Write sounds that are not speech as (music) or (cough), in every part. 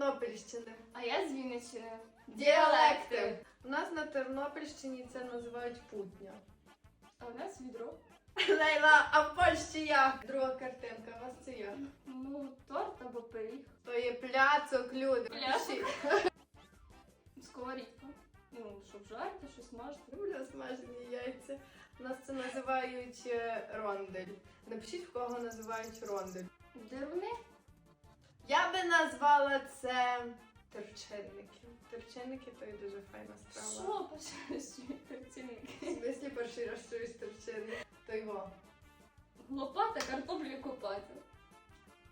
Тернопільщини. А я з Вінниччини. Діалекти. У нас на Тернопільщині це називають путня. А у нас відро. Лейла, а в Польщі як? Друга картинка, у вас це як? Ну, торт або пиріг. То є пляцок, люди. Пляцок? (laughs) Сковорідка. Ну, щоб жарити, щось смажити. Люблю смажені яйця. У нас це називають е, рондель. Напишіть, в кого називають рондель. Деруни? Я би назвала це терченники. Терченики то є дуже файна страва. Що поширюють В працівники? смислі перший раз чуєш терченик? То його. Лопата, картоплю копати.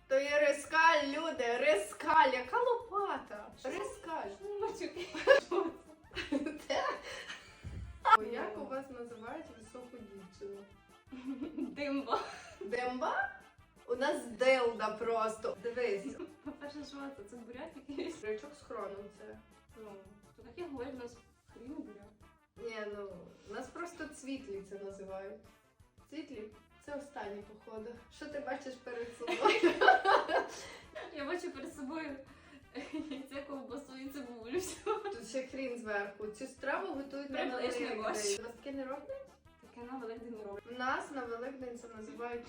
То є рискаль, люди, рискаль, яка лопата? Рискаль. О, Як у вас називають високу дівчину? Димба. Демба? У нас делда просто. Дивись. По-перше, що це? Це бурят якийсь? Речок з хроном це. Ну, то таке говорять, у нас хрін бурят. Ні, ну, нас просто цвітлі це називають. Цвітлі? Це останні походу. Що ти бачиш перед собою? (laughs) Я бачу перед собою яйце, ковбасу і цибулю. Тут ще хрін зверху. Цю страву готують на Великдень. У вас таке не роблять? Таке на Великдень не роблять. У нас на Великдень це називають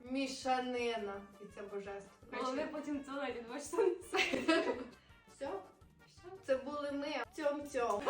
мішанина. І це божественно. Головне потім туалеті два часа. Все, Все. це були ми. Цьом-цьом.